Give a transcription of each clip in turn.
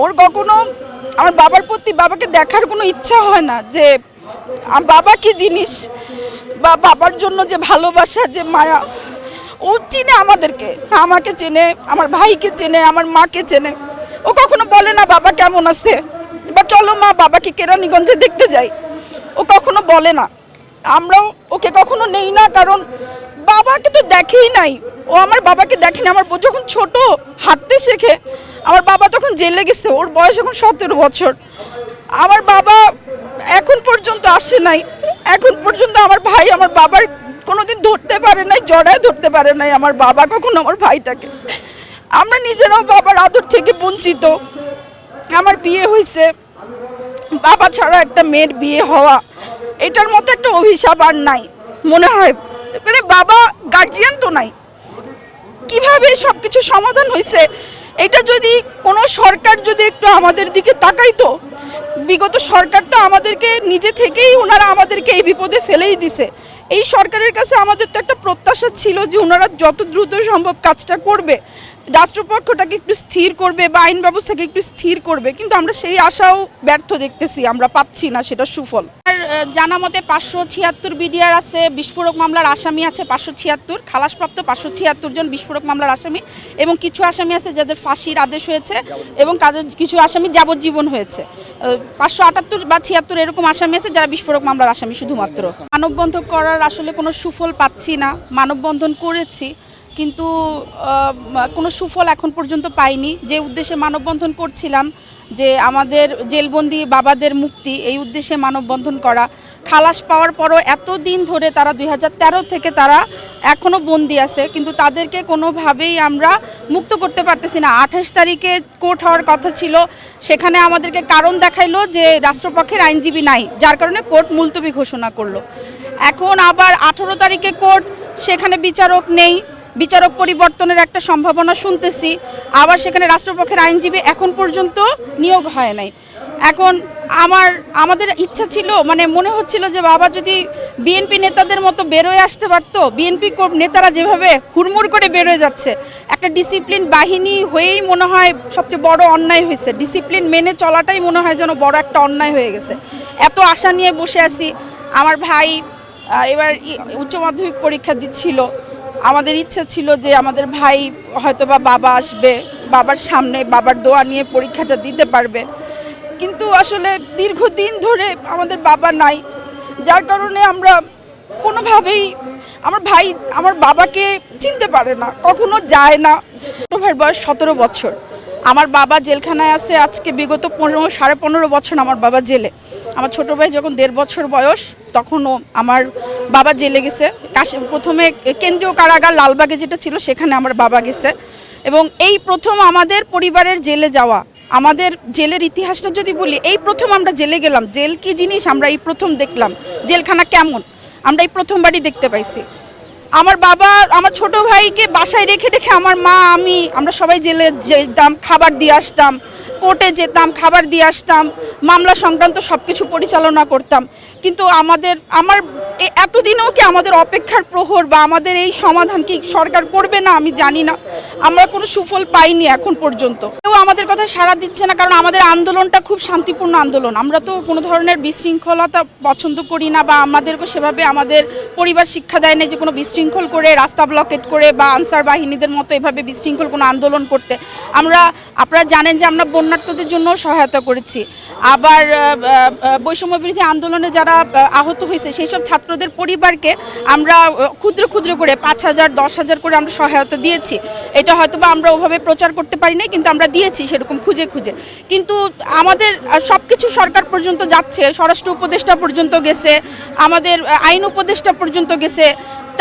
ওর কখনো আমার বাবার প্রতি বাবাকে দেখার কোনো ইচ্ছা হয় না যে বাবা কি জিনিস? বা বাবার জন্য যে ভালোবাসা, যে মায়া, ও চিনে আমাদেরকে। আমাকে চেনে, আমার ভাইকে চেনে, আমার মাকে চেনে। ও কখনো বলে না, বাবা কেমন আছে? বা চলো মা, বাবাকে কেরানীগঞ্জে দেখতে যাই। ও কখনো বলে না। আমরাও ওকে কখনো নেই না, কারণ বাবাকে তো দেখেই নাই। ও আমার বাবাকে দেখেনি, আমার যখন ছোট, হাঁটতে শেখে, আমার বাবা তখন জেলে গেছে, ওর বয়স এখন সতেরো বছর। আমার বাবা এখন পর্যন্ত আসে নাই, এখন পর্যন্ত আমার ভাই আমার বাবার কোনোদিন ধরতে পারে নাই, জড়ায় ধরতে পারে নাই আমার বাবা, কখনো আমার ভাইটাকে। আমরা নিজেরাও বাবার আদর থেকে বঞ্চিত। আমার বিয়ে হয়েছে, বাবা ছাড়া একটা মেয়ের বিয়ে হওয়া, এটার মতো একটা অভিশাপ আর নাই। মনে হয় মানে বাবা গার্জিয়ান তো নাই। কীভাবে সব কিছু সমাধান হয়েছে এটা যদি কোনো সরকার যদি একটু আমাদের দিকে তাকাইতো, বিগত সরকার তো আমাদেরকে নিজে থেকেই ওনারা আমাদেরকে এই বিপদে ফেলেই দিছে। এই সরকারের কাছে আমাদের তো একটা প্রত্যাশা ছিল যে ওনারা যত দ্রুত সম্ভব কাজটা করবে। রাষ্ট্রপক্ষটাকে একটু স্থির করবে বা আইন ব্যবস্থাকে একটু স্থির করবে, কিন্তু আমরা সেই আশাও ব্যর্থ দেখতেছি, আমরা পাচ্ছি না সেটা সুফল। আর জানা মতে পাঁচশো ছিয়াত্তর বিডিআর আছে, বিস্ফোরক মামলার আসামি আছে পাঁচশো ছিয়াত্তর, খালাসপ্রাপ্ত পাঁচশো ছিয়াত্তর জন বিস্ফোরক মামলার আসামি এবং কিছু আসামি আছে যাদের ফাঁসির আদেশ হয়েছে এবং তাদের কিছু আসামি যাবজ্জীবন হয়েছে। পাঁচশো আটাত্তর বা ছিয়াত্তর এরকম আসামি আছে যারা বিস্ফোরক মামলার আসামি শুধুমাত্র। মানববন্ধন করার আসলে কোনো সুফল পাচ্ছি না, মানববন্ধন করেছি কিন্তু কোনো সুফল এখন পর্যন্ত পাইনি। যে উদ্দেশ্যে মানববন্ধন করছিলাম, যে আমাদের জেলবন্দি বাবাদের মুক্তি, এই উদ্দেশ্যে মানববন্ধন করা। খালাস পাওয়ার পরও এত দিন ধরে তারা দু হাজার তেরো থেকে তারা এখনও বন্দি আছে, কিন্তু তাদেরকে কোনোভাবেই আমরা মুক্ত করতে পারতেছি না। আঠাশ তারিখে কোর্ট হওয়ার কথা ছিল, সেখানে আমাদেরকে কারণ দেখাইলো যে রাষ্ট্রপক্ষের আইনজীবী নাই, যার কারণে কোর্ট মুলতবি ঘোষণা করল। এখন আবার আঠেরো তারিখে কোর্ট, সেখানে বিচারক নেই। বিচারক পরিবর্তনের একটা সম্ভাবনা শুনতেছি। আবার সেখানে রাষ্ট্রপক্ষের আইনজীবী এখন পর্যন্ত নিয়োগ হয় নাই। এখন আমার, আমাদের ইচ্ছা ছিল মানে মনে হচ্ছিল যে বাবা যদি বিএনপি নেতাদের মতো বেরোয় আসতে পারতো, বিএনপি নেতারা যেভাবে হুড়মুড় করে বেরোয় যাচ্ছে, একটা ডিসিপ্লিন বাহিনী হয়েই মনে হয় সবচেয়ে বড় অন্যায় হয়েছে। ডিসিপ্লিন মেনে চলাটাই মনে হয় যেন বড় একটা অন্যায় হয়ে গেছে। এত আশা নিয়ে বসে আছি। আমার ভাই এবার উচ্চ মাধ্যমিক পরীক্ষা দিচ্ছিল। আমাদের ইচ্ছা ছিল যে আমাদের ভাই হয়তো বা বাবা আসবে, বাবার সামনে বাবার দোয়া নিয়ে পরীক্ষাটা দিতে পারবে। কিন্তু আসলে দীর্ঘদিন ধরে আমাদের বাবা নাই। যার কারণে আমরা কোনোভাবেই আমার ভাই, আমার বাবাকে চিনতে পারে না, কখনো যায় না। ছোটো ভাইয়ের বয়স সতেরো বছর। আমার বাবা জেলখানায় আছে, আজকে বিগত পনেরো, সাড়ে পনেরো বছর আমার বাবা জেলে। আমার ছোট ভাই যখন দেড় বছর বয়স, তখনও আমার বাবা জেলে গেছে। কাশি, প্রথমে কেন্দ্রীয় কারাগার লালবাগে যেটা ছিল, সেখানে আমার বাবা গেছে। এবং এই প্রথম আমাদের পরিবারের জেলে যাওয়া, আমাদের জেলের ইতিহাসটা যদি বলি, এই প্রথম আমরা জেলে গেলাম। জেল কি জিনিস? আমরা এই প্রথম দেখলাম। জেলখানা কেমন? আমরা এই প্রথমবারই দেখতে পাইছি। আমার বাবা, আমার ছোট ভাইকে বাসায় রেখে রেখে আমার মা, আমি, আমরা সবাই জেলে যেতাম খাবার দিয়ে আসতাম। কোর্টে যেতাম, খাবার দিয়ে আসতাম, মামলা সংক্রান্ত সব কিছু পরিচালনা করতাম। কিন্তু আমাদের, আমার এতদিনেও কি আমাদের অপেক্ষার প্রহর বা আমাদের এই সমাধান কি সরকার করবে না আমি জানি না। আমরা কোনো সুফল পাইনি এখন পর্যন্ত। কেউ আমাদের কথা সাড়া দিচ্ছে না কারণ আমাদের আন্দোলনটা খুব শান্তিপূর্ণ আন্দোলন। আমরা তো কোনো ধরনের বিশৃঙ্খলতা পছন্দ করি না বা আমাদেরকে সেভাবে আমাদের পরিবার শিক্ষা দেয় না যে কোনো বিশৃঙ্খল করে, রাস্তা ব্লকেট করে বা আনসার বাহিনীদের মতো এভাবে বিশৃঙ্খল কোনো আন্দোলন করতে। আমরা, আপনারা জানেন যে আমরা বন্যার্থদের জন্য সহায়তা করেছি। আবার বৈষম্য বিরোধী আন্দোলনে যারা আহত হয়েছে সেই সব ছাত্রদের পরিবারকে আমরা ক্ষুদ্র ক্ষুদ্র করে পাঁচ হাজার, দশ হাজার করে আমরা সহায়তা দিয়েছি। এটা হয়তো বা আমরা ওভাবে প্রচার করতে পারি নাই, কিন্তু আমরা দিয়েছি সেরকম খুঁজে খুঁজে। কিন্তু আমাদের সব কিছু সরকার পর্যন্ত যাচ্ছে, স্বরাষ্ট্র উপদেষ্টা পর্যন্ত গেছে, আমাদের আইন উপদেষ্টা পর্যন্ত গেছে।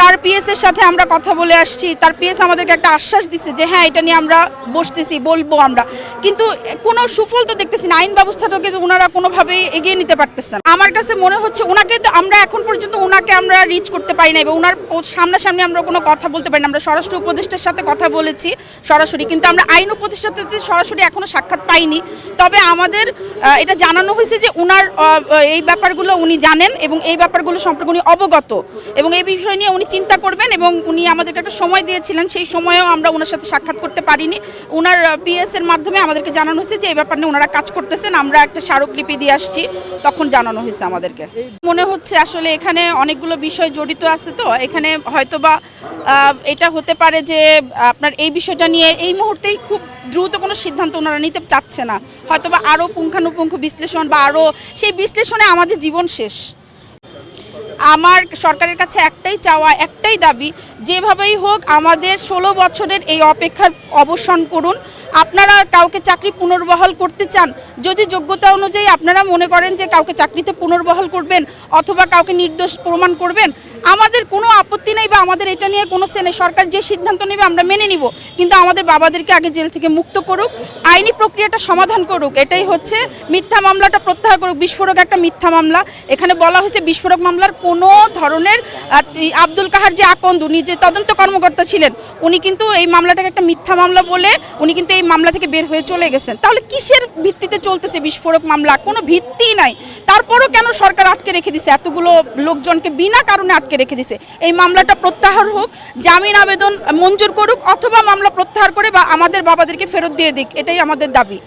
তার পিএস এর সাথে আমরা কথা বলে আসছি। তার পিএস আমাদেরকে একটা আশ্বাস দিছে যে হ্যাঁ এটা নিয়ে আমরা বসতেছি, বলব আমরা। কিন্তু কোনো সুফল তো দেখতেছি না। আইন ব্যবস্থাটাকে ওনারা কোনোভাবেই এগিয়ে নিতে পারতেছেন। আমার কাছে মনে হচ্ছে ওনাকে তো আমরা এখন পর্যন্ত ওনাকে আমরা রিচ করতে পারি না এবং ওনার সামনাসামনি আমরা কোনো কথা বলতে পারি না। আমরা স্বরাষ্ট্র উপদেষ্টার সাথে কথা বলেছি সরাসরি, কিন্তু আমরা আইন উপদেষ্টার সাথে সরাসরি এখনও সাক্ষাৎ পাইনি। তবে আমাদের এটা জানানো হয়েছে যে ওনার এই ব্যাপারগুলো উনি জানেন এবং এই ব্যাপারগুলো সম্পর্কে উনি অবগত এবং এই বিষয় নিয়ে উনি চিন্তা করবেন এবং উনি আমাদেরকে একটা সময় দিয়েছিলেন। সেই সময়েও আমরা ওনার সাথে সাক্ষাৎ করতে পারিনি। ওনার পিএস এর মাধ্যমে আমাদেরকে জানানো হয়েছে যে এই ব্যাপার নিয়ে ওনারা কাজ করতেছেন। আমরা একটা স্মারকলিপি দিয়ে আসছি। তখন জানানো হয়েছে আমাদেরকে। মনে হচ্ছে আসলে এখানে অনেকগুলো বিষয় জড়িত আছে তো। এখানে হয়তোবা এটা হতে পারে যে আপনার এই বিষয়টা নিয়ে এই মুহূর্তেই খুব দ্রুত কোনো সিদ্ধান্ত ওনারা নিতে চাচ্ছে না। হয়তোবা আরও পুঙ্খানুপুঙ্খ বিশ্লেষণ বা আরও সেই বিশ্লেষণে আমাদের জীবন শেষ। আমার সরকারের কাছে একটাই চাওয়া, একটাই দাবি, যেভাবেই হোক আমাদের ষোলো বছরের এই অপেক্ষার অবসান করুন। আপনারা কাউকে চাকরি পুনর্বহাল করতে চান, যদি যোগ্যতা অনুযায়ী আপনারা মনে করেন যে কাউকে চাকরিতে পুনর্বহাল করবেন অথবা কাউকে নির্দোষ প্রমাণ করবেন আমাদের কোনো আপত্তি নেই বা আমাদের এটা নিয়ে কোনো সেনে সরকার যে সিদ্ধান্ত নেবে আমরা মেনে নিব। কিন্তু আমাদের বাবাদেরকে আগে জেল থেকে মুক্ত করুক, আইনি প্রক্রিয়াটা সমাধান করুক, এটাই হচ্ছে মিথ্যা মামলাটা প্রত্যাহার করুক, বিস্ফোরক একটা মিথ্যা মামলা। এখানে বলা হয়েছে বিস্ফোরক মামলার কোনো ধরনের আব্দুল কাহার যে আকন্দ, উনি যে তদন্ত কর্মকর্তা ছিলেন, উনি কিন্তু এই মামলাটাকে একটা মিথ্যা মামলা বলে উনি কিন্তু এই মামলা থেকে বের হয়ে চলে গেছেন। তাহলে কিসের ভিত্তিতে চলতেছে বিস্ফোরক মামলা? কোনো ভিত্তিই নাই। তারপরও কেন সরকার আটকে রেখে দিছে? এতগুলো লোকজনকে বিনা কারণে আটকে রেখে দিছে। এই মামলাটা প্রত্যাহার হোক, জামিন আবেদন মঞ্জুর করুক অথবা মামলা প্রত্যাহার করে বা আমাদের বাবাদেরকে ফেরত দিয়ে দিক, এটাই আমাদের দাবি।